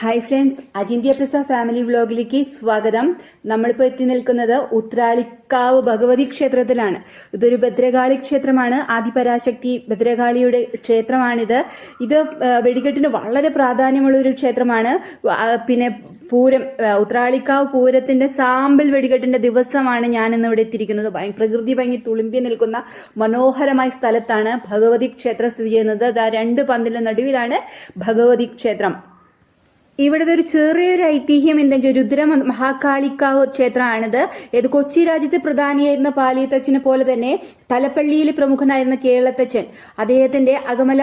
Hi friends അജിന്ത്യ പ്രസ family വ്ലോഗിലേക്ക് സ്വാഗതം നമ്മളിപ്പോൾ എത്തി നിൽക്കുന്നത് ഉത്രാളിക്കാവ് ഭഗവതി ക്ഷേത്രത്തിലാണ് ഇതൊരു ഭദ്രകാളി ക്ഷേത്രമാണ് ആദിപരാശക്തി ഭദ്രകാളിയുടെ ക്ഷേത്രമാണിത്. ഇത് വെടിക്കെട്ടിന് വളരെ പ്രാധാന്യമുള്ള ഒരു ക്ഷേത്രമാണ് പിന്നെ പൂരം ഉത്രാളിക്കാവ് പൂരത്തിന്റെ സാമ്പിൾ വെടിക്കെട്ടിന്റെ ദിവസമാണ് ഞാനിന്ന് ഇവിടെ എത്തിയിരിക്കുന്നത്. പ്രകൃതി ഭംഗി തുളുമ്പി നിൽക്കുന്ന മനോഹരമായ സ്ഥലത്താണ് ഭഗവതി ക്ഷേത്രം സ്ഥിതി ചെയ്യുന്നത്. രണ്ട് പന്തിന്റെ നടുവിലാണ് ഭഗവതി ക്ഷേത്രം. ഇവിടുത്തെ ഒരു ചെറിയൊരു ഐതിഹ്യം എന്താ വെച്ചാൽ രുദ്ര മഹാകാളിക്കാവ് ക്ഷേത്രമാണിത്. ഇത് കൊച്ചി രാജ്യത്ത് പ്രധാനിയായിരുന്ന പാലിയത്തച്ഛനെ പോലെ തന്നെ തലപ്പള്ളിയിൽ പ്രമുഖനായിരുന്ന കേരളത്തച്ഛൻ. അദ്ദേഹത്തിന്റെ അകമല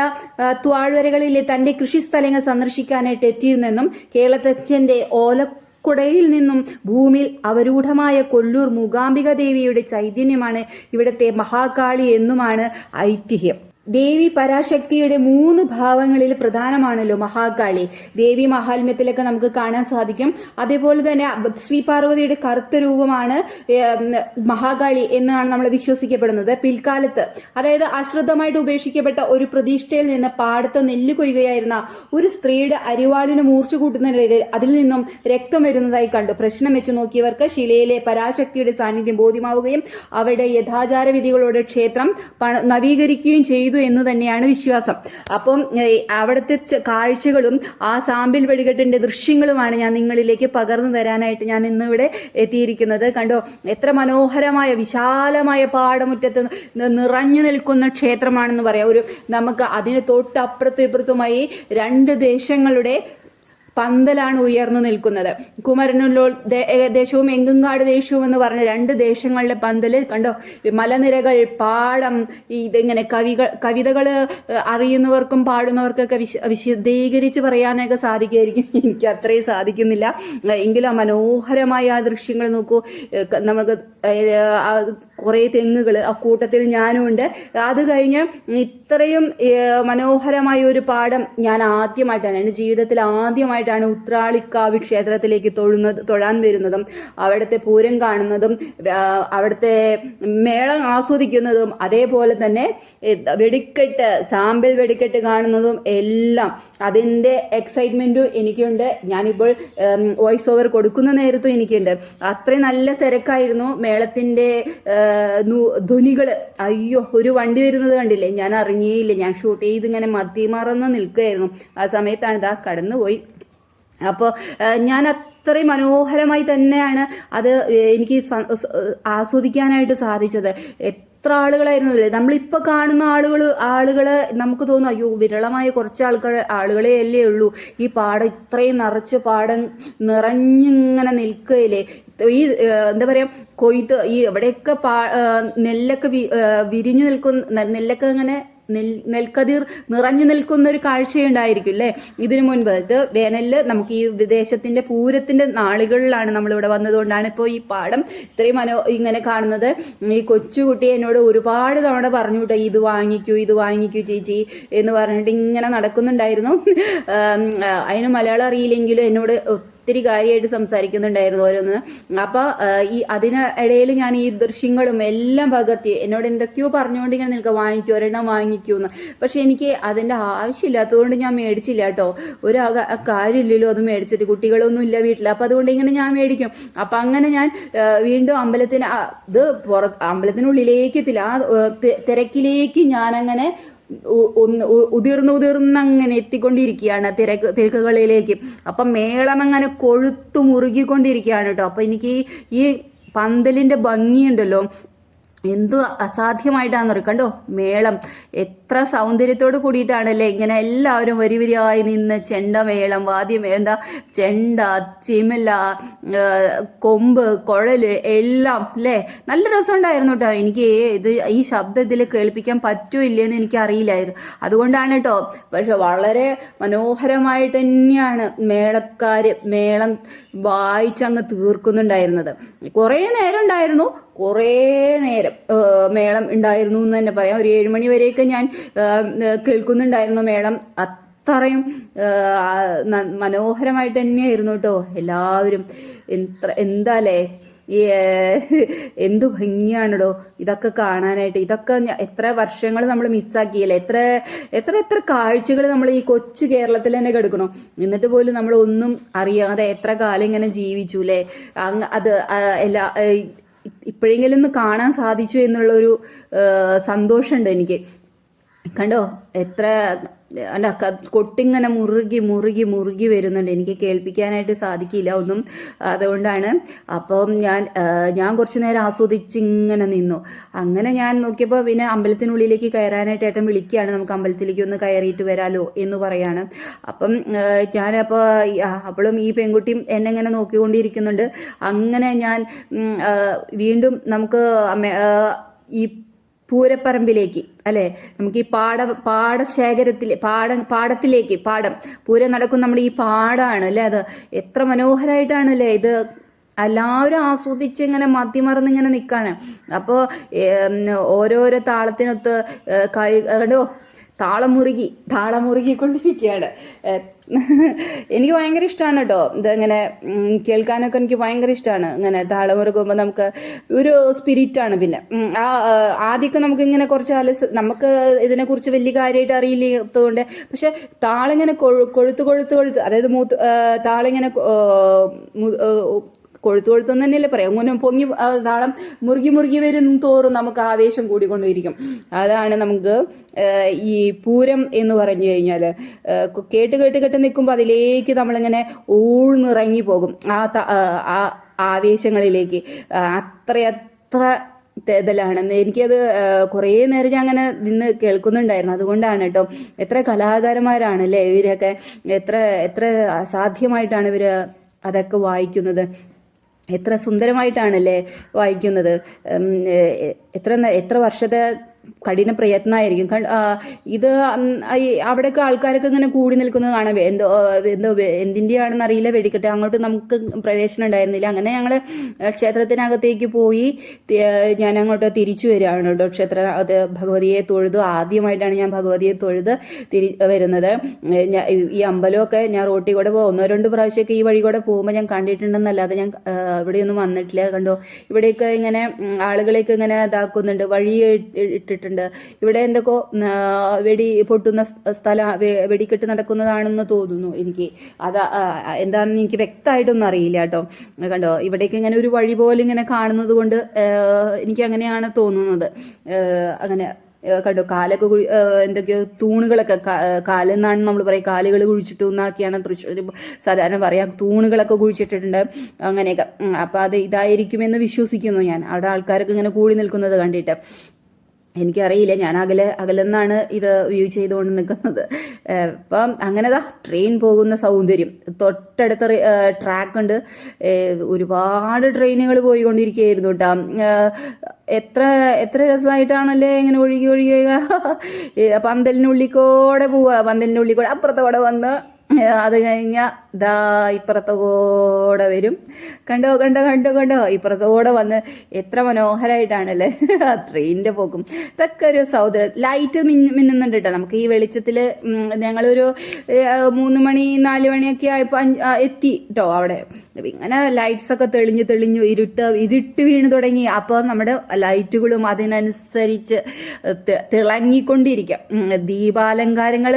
താഴ്വരകളിലെ തന്റെ കൃഷിസ്ഥലങ്ങൾ സന്ദർശിക്കാനായിട്ട് എത്തിയിരുന്നെന്നും കേരളത്തച്ഛന്റെ ഓല കുടയിൽ നിന്നും ഭൂമിയിൽ അവരൂഢമായ കൊല്ലൂർ മൂകാംബിക ദേവിയുടെ ചൈതന്യമാണ് ഇവിടുത്തെ മഹാകാളി എന്നുമാണ് ഐതിഹ്യം. ദേവി പരാശക്തിയുടെ മൂന്ന് ഭാവങ്ങളിൽ പ്രധാനമാണല്ലോ മഹാകാളി. ദേവി മഹാത്മ്യത്തിലൊക്കെ നമുക്ക് കാണാൻ സാധിക്കും. അതേപോലെ തന്നെ ശ്രീ പാർവതിയുടെ കറുത്ത രൂപമാണ് മഹാകാളി എന്നാണ് നമ്മൾ വിശ്വസിക്കപ്പെടുന്നത്. പിൽക്കാലത്ത് അതായത് അശ്രദ്ധമായിട്ട് ഉപേക്ഷിക്കപ്പെട്ട ഒരു പ്രതീക്ഷയിൽ നിന്ന് പാടത്ത് നെല്ല് കൊയ്യുകയായിരുന്ന ഒരു സ്ത്രീയുടെ അരിവാളിന് മൂർച്ച കൂട്ടുന്നതിനിടയിൽ അതിൽ നിന്നും രക്തം വരുന്നതായി കണ്ടു. പ്രശ്നം വെച്ച് നോക്കിയവർക്ക് ശിലയിലെ പരാശക്തിയുടെ സാന്നിധ്യം ബോധ്യമാവുകയും അവരുടെ യഥാചാര വിധികളോട് ക്ഷേത്രം നവീകരിക്കുകയും ചെയ്തു. എന്ന് തന്നെയാണ് വിശ്വാസം. അപ്പം അവിടുത്തെ കാഴ്ചകളും ആ സാമ്പിൽ വെടികെട്ടിന്റെ ദൃശ്യങ്ങളുമാണ് ഞാൻ നിങ്ങളിലേക്ക് പകർന്നു തരാനായിട്ട് ഞാൻ ഇന്നിവിടെ എത്തിയിരിക്കുന്നത്. കണ്ടോ എത്ര മനോഹരമായ വിശാലമായ പാടമുറ്റത്ത് നിറഞ്ഞു നിൽക്കുന്ന ക്ഷേത്രമാണെന്ന് പറയാം. ഒരു നമുക്ക് അതിന് തൊട്ടപ്പുറത്തും ഇപ്പുറത്തുമായി രണ്ട് ദേശങ്ങളുടെ പന്തലാണ് ഉയർന്നു നിൽക്കുന്നത്. കുമരനുള്ളൂർ ദേശവും എങ്കുംകാട് ദേശവും എന്ന് പറഞ്ഞ രണ്ട് ദേശങ്ങളിലെ പന്തൽ കണ്ടോ? മലനിരകൾ പാടം ഇതിങ്ങനെ കവികൾ കവിതകൾ അറിയുന്നവർക്കും പാടുന്നവർക്കൊക്കെ വിശ വിശദീകരിച്ച് പറയാനൊക്കെ സാധിക്കുമായിരിക്കും എനിക്ക് അത്രയും സാധിക്കുന്നില്ല. എങ്കിലും ആ മനോഹരമായ ആ ദൃശ്യങ്ങൾ നോക്കൂ. നമുക്ക് കുറേ തെങ്ങുകൾ ആ കൂട്ടത്തിൽ ഞാനും ഉണ്ട്. അത് കഴിഞ്ഞ് ഇത്രയും മനോഹരമായ ഒരു പാഠം ഞാൻ ആദ്യമായിട്ടാണ്. എന്റെ ജീവിതത്തിൽ ആദ്യമായിട്ടാണ് ഉത്രാളിക്കാവ് ക്ഷേത്രത്തിലേക്ക് തൊഴുന്നത് തൊഴാൻ വരുന്നതും അവിടുത്തെ പൂരം കാണുന്നതും അവിടുത്തെ മേളം ആസ്വദിക്കുന്നതും അതേപോലെ തന്നെ വെടിക്കെട്ട് സാമ്പിൾ വെടിക്കെട്ട് കാണുന്നതും എല്ലാം അതിന്റെ എക്സൈറ്റ്മെന്റും എനിക്കുണ്ട്. ഞാനിപ്പോൾ വോയിസ് ഓവർ കൊടുക്കുന്ന നേരത്തും എനിക്കുണ്ട്. അത്രയും നല്ല തിരക്കായിരുന്നു മേളത്തിന്റെ ധ്വനികൾ അയ്യോ ഒരു വണ്ടി വരുന്നത് കണ്ടില്ലേ? ഞാൻ അറിഞ്ഞേയില്ല ഞാൻ ഷൂട്ട് ചെയ്ത് ഇങ്ങനെ മതി മറന്ന് നിൽക്കുകയായിരുന്നു. ആ സമയത്താണ് ഇതാ കടന്നുപോയി. അപ്പോൾ ഞാൻ അത്രയും മനോഹരമായി തന്നെയാണ് അത് എനിക്ക് ആസ്വദിക്കാനായിട്ട് സാധിച്ചത്. എത്ര ആളുകളായിരുന്നു അല്ലേ നമ്മളിപ്പോൾ കാണുന്ന ആളുകൾ ആളുകൾ നമുക്ക് തോന്നും അയ്യോ വിരളമായ കുറച്ച് ആൾക്കാർ ആളുകളെ അല്ലേ ഉള്ളൂ. ഈ പാടം ഇത്രയും നിറച്ച് പാടം നിറഞ്ഞിങ്ങനെ നിൽക്കുകയില്ലേ ഈ എന്താ പറയുക കൊയ്ത്ത് ഈ എവിടെയൊക്കെ പാ നെല്ലൊക്കെ വിരിഞ്ഞു നിൽക്കുന്ന നെല്ലൊക്കെ ഇങ്ങനെ നെൽ നെൽക്കതിർ നിറഞ്ഞു നിൽക്കുന്ന ഒരു കാഴ്ചയുണ്ടായിരിക്കും അല്ലേ ഇതിനു മുൻപ് ഇത് വേനലിൽ നമുക്ക് ഈ വിദേശത്തിന്റെ പൂരത്തിന്റെ നാളുകളിലാണ് നമ്മൾ ഇവിടെ വന്നതുകൊണ്ടാണ് ഇപ്പോൾ ഈ പാടം ഇത്രയും മനോ ഇങ്ങനെ കാണുന്നത്. ഈ കൊച്ചുകുട്ടി എന്നോട് ഒരുപാട് തവണ പറഞ്ഞു കേട്ടോ ഇത് വാങ്ങിക്കൂ ഇത് വാങ്ങിക്കൂ ചേച്ചി എന്ന് പറഞ്ഞിട്ട് ഇങ്ങനെ നടക്കുന്നുണ്ടായിരുന്നു. അതിന് മലയാളം അറിയില്ലെങ്കിലും എന്നോട് ഒത്തിരി കാര്യമായിട്ട് സംസാരിക്കുന്നുണ്ടായിരുന്നു ഓരോന്ന്. അപ്പോൾ ഈ അതിന് ഇടയിൽ ഞാൻ ഈ ദൃശ്യങ്ങളും എല്ലാം പകർത്തി. എന്നോട് എന്തൊക്കെയോ പറഞ്ഞുകൊണ്ട് ഇങ്ങനെ നിൽക്കുക. വാങ്ങിക്കൂ ഒരെണ്ണം വാങ്ങിക്കൂ എന്ന് പക്ഷെ എനിക്ക് അതിന്റെ ആവശ്യമില്ലാത്തതുകൊണ്ട് ഞാൻ മേടിച്ചില്ല കേട്ടോ. ഒരു കാര്യമില്ലല്ലോ അത് മേടിച്ചിട്ട്. കുട്ടികളൊന്നും ഇല്ല വീട്ടിൽ അപ്പോൾ അതുകൊണ്ട് ഇങ്ങനെ ഞാൻ മേടിക്കും. അപ്പം അങ്ങനെ ഞാൻ വീണ്ടും അമ്പലത്തിന് അത് പുറ അമ്പലത്തിനുള്ളിലേക്ക് എത്തില്ല ആ തിരക്കിലേക്ക് ഞാനങ്ങനെ ഒന്ന് ഉതിർന്ന് ഉതിർന്ന് അങ്ങനെ എത്തിക്കൊണ്ടിരിക്കുകയാണ് തിരക്ക് തിരക്കുകളിലേക്ക്. അപ്പം മേളം അങ്ങനെ കൊഴുത്തു മുറുകിക്കൊണ്ടിരിക്കുകയാണ് കേട്ടോ. അപ്പം എനിക്ക് ഈ- പന്തലിന്റെ ഭംഗിയുണ്ടല്ലോ. എന്തു അസാധ്യമായിട്ടാണെന്ന് പറയും കണ്ടോ? മേളം. എത്ര സൗന്ദര്യത്തോട് കൂടിയിട്ടാണല്ലേ ഇങ്ങനെ എല്ലാവരും വരി വരിയായി നിന്ന് ചെണ്ടമേളം വാദ്യമേളം എന്താ ചെണ്ട ചിമല കൊമ്പ് കുഴൽ എല്ലാം അല്ലേ നല്ല രസമുണ്ടായിരുന്നു കേട്ടോ എനിക്ക് ഇത് ഈ ശബ്ദം ഇതിൽ കേൾപ്പിക്കാൻ പറ്റുമോ ഇല്ലയെന്ന് എനിക്ക് അറിയില്ലായിരുന്നു. അതുകൊണ്ടാണ് കേട്ടോ പക്ഷെ വളരെ മനോഹരമായിട്ട് തന്നെയാണ് മേളക്കാർ മേളം വായിച്ചങ്ങ് തീർക്കുന്നുണ്ടായിരുന്നത്. കുറേ നേരം ഉണ്ടായിരുന്നു. കുറേ നേരം മേളം ഉണ്ടായിരുന്നു എന്ന് തന്നെ പറയാം. ഒരു ഏഴ് മണി ഞാൻ കേൾക്കുന്നുണ്ടായിരുന്നു മേളം അത്രയും മനോഹരമായിട്ട് തന്നെയായിരുന്നു കേട്ടോ എല്ലാവരും. എത്ര എന്താലേ? എന്തു ഭംഗിയാണടോ ഇതൊക്കെ കാണാനായിട്ട്. ഇതൊക്കെ എത്ര വർഷങ്ങൾ നമ്മൾ മിസ്സാക്കിയല്ലേ? എത്ര എത്ര എത്ര കാഴ്ചകൾ നമ്മൾ ഈ കൊച്ചു കേരളത്തിൽ തന്നെ കെടുക്കണോ? എന്നിട്ട് പോലും നമ്മൾ ഒന്നും അറിയാതെ എത്ര കാലം ഇങ്ങനെ ജീവിച്ചു അല്ലേ അത് എല്ലാ ഇപ്പോഴെങ്കിലും ഒന്ന് കാണാൻ സാധിച്ചു എന്നുള്ളൊരു സന്തോഷമുണ്ട് എനിക്ക്. കണ്ടോ? എത്ര അല്ല കൊട്ടിങ്ങനെ മുറുകി മുറുകി മുറുകി വരുന്നുണ്ട്. എനിക്ക് കേൾപ്പിക്കാനായിട്ട് സാധിക്കില്ല ഒന്നും. അതുകൊണ്ടാണ് അപ്പം ഞാൻ ഞാൻ കുറച്ച് നേരം ആസ്വദിച്ച് ഇങ്ങനെ നിന്നു. അങ്ങനെ ഞാൻ നോക്കിയപ്പോൾ പിന്നെ അമ്പലത്തിനുള്ളിലേക്ക് കയറാനായിട്ട് ഏട്ടൻ വിളിക്കുകയാണ്. നമുക്ക് അമ്പലത്തിലേക്ക് ഒന്ന് കയറിയിട്ട് വരാലോ എന്ന് പറയാണ്. അപ്പം ഞാനപ്പോൾ അപ്പോഴും ഈ പെൺകുട്ടിയും എന്നെ ഇങ്ങനെ നോക്കിക്കൊണ്ടിരിക്കുന്നുണ്ട്. അങ്ങനെ ഞാൻ വീണ്ടും നമുക്ക് ഈ പൂരപ്പറമ്പിലേക്ക് അല്ലെ? നമുക്ക് ഈ പാട പാടശേഖരത്തിൽ പാട പാടത്തിലേക്ക് പാടം. പൂരം നടക്കും നമ്മൾ ഈ പാടാണ് അല്ലേ? അത് എത്ര മനോഹരമായിട്ടാണ് അല്ലേ? ഇത് എല്ലാവരും ആസ്വദിച്ച് ഇങ്ങനെ മതിമറന്ന് ഇങ്ങനെ നിൽക്കുകയാണ് അപ്പോൾ ഓരോരോ താളത്തിനൊത്ത് കൈ കണ്ടോ? താളം താളമുറുകിക്കൊണ്ടിരിക്കുകയാണ്. താളം എനിക്ക് ഭയങ്കര ഇഷ്ടമാണ് കേട്ടോ. ഇതങ്ങനെ കേൾക്കാനൊക്കെ എനിക്ക് ഭയങ്കര ഇഷ്ടമാണ് ഇങ്ങനെ താളമുറുകുമ്പോൾ നമുക്ക് ഒരു സ്പിരിറ്റാണ് പിന്നെ. ആ ആദ്യമൊക്കെ നമുക്ക് ഇങ്ങനെ കുറച്ച് അലസ് നമുക്ക് ഇതിനെക്കുറിച്ച് വലിയ കാര്യമായിട്ട് അറിയില്ലാത്തതുകൊണ്ട് പക്ഷെ താളിങ്ങനെ കൊഴു കൊഴുത്ത് കൊഴുത്ത് കൊഴുത്ത് അതായത് മൂത്ത് താളിങ്ങനെ കൊഴുത്ത് കൊഴുത്തെന്ന് തന്നെയല്ലേ പറയാം? അങ്ങനെ പൊങ്ങി താളം മുറുകി മുറുകി വരും തോറും നമുക്ക് ആവേശം കൂടിക്കൊണ്ടിരിക്കും അതാണ് നമുക്ക് ഈ പൂരം എന്ന് പറഞ്ഞു കഴിഞ്ഞാൽ. കേട്ട് കേട്ട് കേട്ട് നിൽക്കുമ്പോൾ അതിലേക്ക് നമ്മളിങ്ങനെ ഊഴ്ന്നിറങ്ങി പോകും. ആ ആവേശങ്ങളിലേക്ക്. അത്രയത്ര ഇതിലാണ് എനിക്കത് കുറേ നേരം ഞാൻ അങ്ങനെ നിന്ന് കേൾക്കുന്നുണ്ടായിരുന്നു. അതുകൊണ്ടാണ് കേട്ടോ എത്ര കലാകാരന്മാരാണ് അല്ലേ ഇവരൊക്കെ എത്ര എത്ര അസാധ്യമായിട്ടാണ് ഇവർ അതൊക്കെ വായിക്കുന്നത്. എത്ര സുന്ദരമായിട്ടാണല്ലേ വായിക്കുന്നത്. എത്ര എത്ര വർഷത്തെ കഠിന പ്രയത്നമായിരിക്കും. ഇത് അവിടെയൊക്കെ ആൾക്കാരൊക്കെ ഇങ്ങനെ കൂടി നിൽക്കുന്നത് കാണാൻ വേ- എന്തോ എന്തോ എന്തിന്റെയാണെന്ന് അറിയില്ല. വെടിക്കട്ടെ. അങ്ങോട്ട് നമുക്ക് പ്രവേശനം ഉണ്ടായിരുന്നില്ല. അങ്ങനെ ഞങ്ങൾ ക്ഷേത്രത്തിനകത്തേക്ക് പോയി ഞാൻ അങ്ങോട്ട് തിരിച്ചു വരികയാണ് കേട്ടോ. ക്ഷേത്ര അത് ഭഗവതിയെ തൊഴുതു ആദ്യമായിട്ടാണ് ഞാൻ ഭഗവതിയെ തൊഴുത് തിരി വരുന്നത്. ഈ- അമ്പലമൊക്കെ ഞാൻ റോട്ടിൽ കൂടെ ഒന്നോ രണ്ടോ പ്രാവശ്യമൊക്കെ ഈ വഴി കൂടെ പോകുമ്പോൾ ഞാൻ കണ്ടിട്ടുണ്ടെന്നല്ലാതെ ഞാൻ ഇവിടെയൊന്നും വന്നിട്ടില്ല. കണ്ടോ? ഇവിടെയൊക്കെ ഇങ്ങനെ ആളുകളെയൊക്കെ ഇങ്ങനെ ഇതാക്കുന്നുണ്ട്. വഴി ഇട്ട്- ഇട്ടിട്ടുണ്ട് ഇവിടെ എന്തൊക്കെ വെടി പൊട്ടുന്ന സ്ഥല വെടിക്കെട്ട് നടക്കുന്നതാണെന്ന് തോന്നുന്നു എനിക്ക്. അത് എന്താണെന്ന് എനിക്ക് വ്യക്തമായിട്ടൊന്നും അറിയില്ല കേട്ടോ. കണ്ടോ ഇവിടേക്ക് ഇങ്ങനെ ഒരു വഴി പോലെ ഇങ്ങനെ കാണുന്നത് കൊണ്ട് എനിക്ക് അങ്ങനെയാണ് തോന്നുന്നത്. അങ്ങനെ കണ്ടോ കാലൊക്കെ കുഴി എന്തൊക്കെയോ തൂണുകളൊക്കെ കാലെന്നാണ് നമ്മൾ പറയും കാലുകൾ കുഴിച്ചിട്ടു എന്നൊക്കെയാണ് തൃശ്ശൂർ സാധാരണ പറയാം തൂണുകളൊക്കെ കുഴിച്ചിട്ടിട്ടുണ്ട്. അങ്ങനെയൊക്കെ. അപ്പോൾ അപ്പം അത് ഇതായിരിക്കുമെന്ന് വിശ്വസിക്കുന്നു ഞാൻ. അവിടെ ആൾക്കാരൊക്കെ ഇങ്ങനെ കൂടി നിൽക്കുന്നത് കണ്ടിട്ട്. എനിക്കറിയില്ല. ഞാൻ അകലെ അകലെന്നാണ് ഇത് വ്യൂ ചെയ്തുകൊണ്ട് നിൽക്കുന്നത് അപ്പം അങ്ങനെതാ ട്രെയിൻ പോകുന്ന സൗന്ദര്യം. തൊട്ടടുത്ത ട്രാക്ക് ഉണ്ട് ഒരുപാട് ട്രെയിനുകൾ പോയിക്കൊണ്ടിരിക്കുകയായിരുന്നു കേട്ടോ എത്ര എത്ര രസമായിട്ടാണല്ലേ ഇങ്ങനെ ഒഴുകി ഒഴുകി പന്തലിനുള്ളിൽ കൂടെ പോവുക പന്തലിനുള്ളിൽ കൂടെ അപ്പുറത്തോടെ വന്ന് അത് കഴിഞ്ഞാൽ ദാ ഇപ്പുറത്ത് കൂടെ വരും. കണ്ടോ കണ്ടോ കണ്ടോ കണ്ടോ? ഇപ്പുറത്ത് കൂടെ വന്ന് എത്ര മനോഹരമായിട്ടാണല്ലേ ആ ട്രെയിനിന്റെ പോക്കും. ഇതൊക്കെ ഒരു സൗദര ലൈറ്റ് മിന്നു മിന്നുന്നുണ്ട് കേട്ടോ. നമുക്ക് ഈ വെളിച്ചത്തിൽ ഞങ്ങളൊരു മൂന്ന് മണി നാല് മണിയൊക്കെ ആയപ്പോൾ അഞ്ച് എത്തി കേട്ടോ അവിടെ. ഇങ്ങനെ ലൈറ്റ്സൊക്കെ തെളിഞ്ഞ് തെളിഞ്ഞു ഇരുട്ട് ഇരുട്ട് വീണ് തുടങ്ങി. അപ്പോൾ നമ്മുടെ ലൈറ്റുകളും അതിനനുസരിച്ച് തിളങ്ങിക്കൊണ്ടിരിക്കുക തിളങ്ങിക്കൊണ്ടിരിക്കാം. ദീപാലങ്കാരങ്ങൾ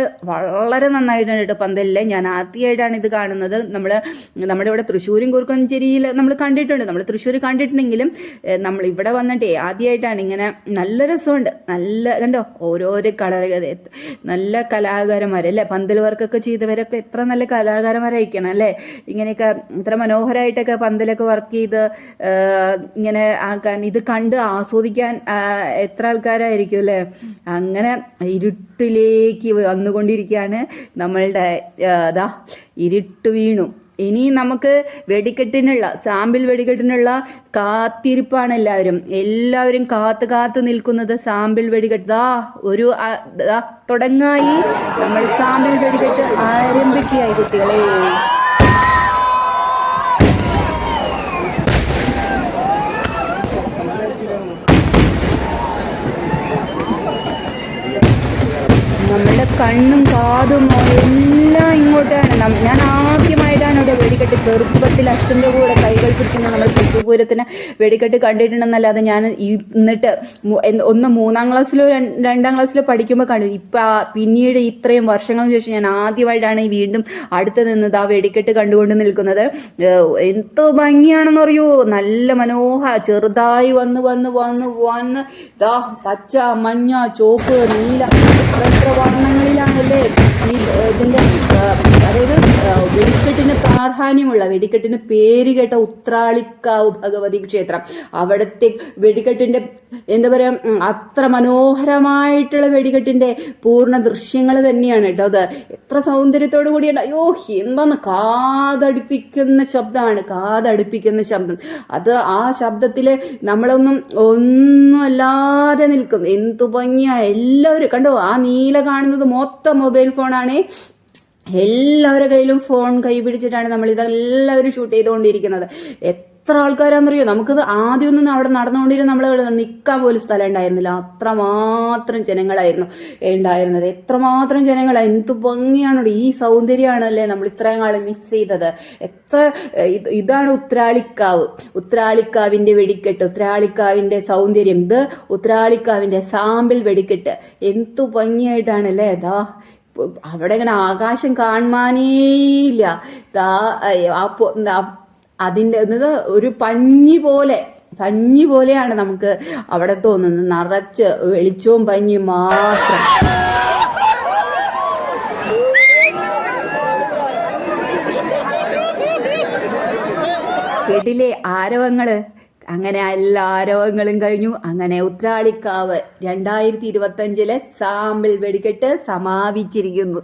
വളരെ നന്നായിട്ടുണ്ട് കേട്ടോ. പന്തല്ലേ ഞാൻ ആദ്യമായിട്ടാണ് ഇത് കാണുന്നത്. നമ്മൾ നമ്മുടെ ഇവിടെ തൃശ്ശൂരും കുറുക്കഞ്ചേരിയിൽ നമ്മൾ കണ്ടിട്ടുണ്ട്. നമ്മൾ തൃശ്ശൂർ കണ്ടിട്ടുണ്ടെങ്കിലും നമ്മൾ ഇവിടെ വന്നിട്ടേ ആദ്യമായിട്ടാണ് ഇങ്ങനെ നല്ല രസമുണ്ട്. നല്ല കണ്ടോ? ഓരോരോ കളർ നല്ല കലാകാരന്മാരല്ലേ പന്തൽ വർക്കൊക്കെ ചെയ്തവരൊക്കെ എത്ര നല്ല കലാകാരന്മാരായിരിക്കണം അല്ലേ? ഇങ്ങനെയൊക്കെ ഇത്ര മനോഹരമായിട്ടൊക്കെ പന്തലൊക്കെ വർക്ക് ചെയ്ത് ഇങ്ങനെ ആക്കാൻ ഇത് കണ്ട് ആസ്വദിക്കാൻ എത്ര ആൾക്കാരായിരിക്കും അല്ലേ? അങ്ങനെ ഇരുട്ടിലേക്ക് വന്നുകൊണ്ടിരിക്കുകയാണ് നമ്മളുടെ അതാ ഇരുട്ട് വീണു. ഇനി നമുക്ക് വെടിക്കെട്ടിനുള്ള സാമ്പിൾ വെടിക്കെട്ടിനുള്ള കാത്തിരിപ്പാണ് എല്ലാവരും. എല്ലാവരും കാത്ത് കാത്ത് നിൽക്കുന്നത് സാമ്പിൾ വെടിക്കെട്ട്. ദാ ഒരു തുടങ്ങായി. നമ്മൾ സാമ്പിൾ വെടിക്കെട്ട് ആരംഭിക്കുകയായി കുട്ടികളെ. നമ്മളുടെ കണ്ണും കാതും എല്ലാം ഇങ്ങോട്ടാണ് ഞാൻ ആദ്യമായിട്ടാണ് ഇവിടെ വെടിക്കെട്ട് ചെറുപ്പത്തിൽ അച്ഛന്റെ കൂടെ കൈകൾ പിടിച്ച് നമ്മൾ തൃശ്ശൂപൂരത്തിന് വെടിക്കെട്ട് കണ്ടിട്ടുണ്ടെന്നല്ലാതെ ഞാൻ എന്നിട്ട് ഒന്ന് മൂന്നാം ക്ലാസ്സിലോ രണ്ടാം ക്ലാസ്സിലോ പഠിക്കുമ്പോൾ കണ്ടു ഇപ്പം പിന്നീട് ഇത്രയും വർഷങ്ങൾക്ക് ശേഷം ഞാൻ ആദ്യമായിട്ടാണ് ഈ വീണ്ടും അടുത്ത് നിന്നത് ആ വെടിക്കെട്ട് കണ്ടുകൊണ്ട് നിൽക്കുന്നത്. എന്ത് ഭംഗിയാണെന്ന് പറയൂ നല്ല മനോഹര ചെറുതായി വന്ന് വന്ന് വന്ന് വന്ന് ഇതാ പച്ച മഞ്ഞ ചോപ്പ് നീല എത്ര വർണങ്ങളിലാണല്ലേ ഈ ഇതിന്റെ അതായത് വെടിക്കെട്ടിന് പ്രാധാന്യമുള്ള വെടിക്കെട്ടിന് പേര് കേട്ട ഉത്രാളിക്കാവ് ഭഗവതി ക്ഷേത്രം. അവിടുത്തെ വെടിക്കെട്ടിന്റെ എന്താ പറയാ അത്ര മനോഹരമായിട്ടുള്ള വെടിക്കെട്ടിന്റെ പൂർണ ദൃശ്യങ്ങൾ തന്നെയാണ് കേട്ടോ അത്. എത്ര സൗന്ദര്യത്തോടു കൂടിയാണ് അയ്യോ എന്താന്ന് കാതടുപ്പിക്കുന്ന ശബ്ദമാണ് കാതടുപ്പിക്കുന്ന ശബ്ദം. അത് ആ ശബ്ദത്തിൽ നമ്മളൊന്നും ഒന്നും അല്ലാതെ നിൽക്കും എന്തു ഭംഗിയാ. എല്ലാവരും കണ്ടോ ആ നീല കാണുന്നത് മൊത്തം മൊബൈൽ ഫോണാണ്. എല്ലാവരുടെ കയ്യിലും ഫോൺ കൈ പിടിച്ചിട്ടാണ് നമ്മൾ ഇതെല്ലാവരും ഷൂട്ട് ചെയ്തുകൊണ്ടിരിക്കുന്നത്. എത്ര ആൾക്കാരാണെന്നറിയോ നമുക്കത് ആദ്യമൊന്നും അവിടെ നടന്നുകൊണ്ടിരുന്ന നമ്മൾ നിൽക്കാൻ പോലും സ്ഥലം ഉണ്ടായിരുന്നില്ല. അത്രമാത്രം ജനങ്ങളായിരുന്നു ഉണ്ടായിരുന്നത്. എത്രമാത്രം ജനങ്ങളാണ് എന്ത് ഭംഗിയാണ് ഈ സൗന്ദര്യമാണല്ലേ നമ്മൾ ഇത്രയും കാലം മിസ് ചെയ്തത്. എത്ര ഇതാണ് ഉത്രാളിക്കാവ്. ഉത്രാളിക്കാവിന്റെ വെടിക്കെട്ട് ഉത്രാളിക്കാവിന്റെ സൗന്ദര്യം. ഇത് ഉത്രാളിക്കാവിന്റെ സാമ്പിൾ വെടിക്കെട്ട്. എന്തു ഭംഗിയായിട്ടാണല്ലേ? ഇതാ അവിടെ ഇങ്ങനെ ആകാശം ആ അതിന്റെ എന്നത് ഒരു പഞ്ഞി പോലെ പഞ്ഞി പോലെയാണ് നമുക്ക് അവിടെ തോന്നുന്നത്. നിറച്ച് വെളിച്ചവും പഞ്ഞി മാത്രം. കേട്ടില്ലേ ആരവങ്ങൾ? അങ്ങനെ എല്ലാ ആരോഗ്യങ്ങളും കഴിഞ്ഞു. അങ്ങനെ ഉത്രാളിക്കാവ് രണ്ടായിരത്തി ഇരുപത്തഞ്ചിലെ സാമ്പിൾ വെടിക്കെട്ട് സമാപിച്ചിരിക്കുന്നു.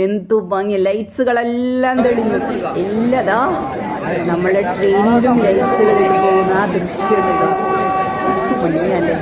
എന്തു ഭംഗി. ലൈറ്റ്സുകളെല്ലാം തെളിഞ്ഞു. ഇല്ലതാ നമ്മളെ ട്രെയിനിലും ലൈറ്റ്സുകൾ പോകുന്ന ആ ദൃശ്യം ഭംഗിയല്ലേ?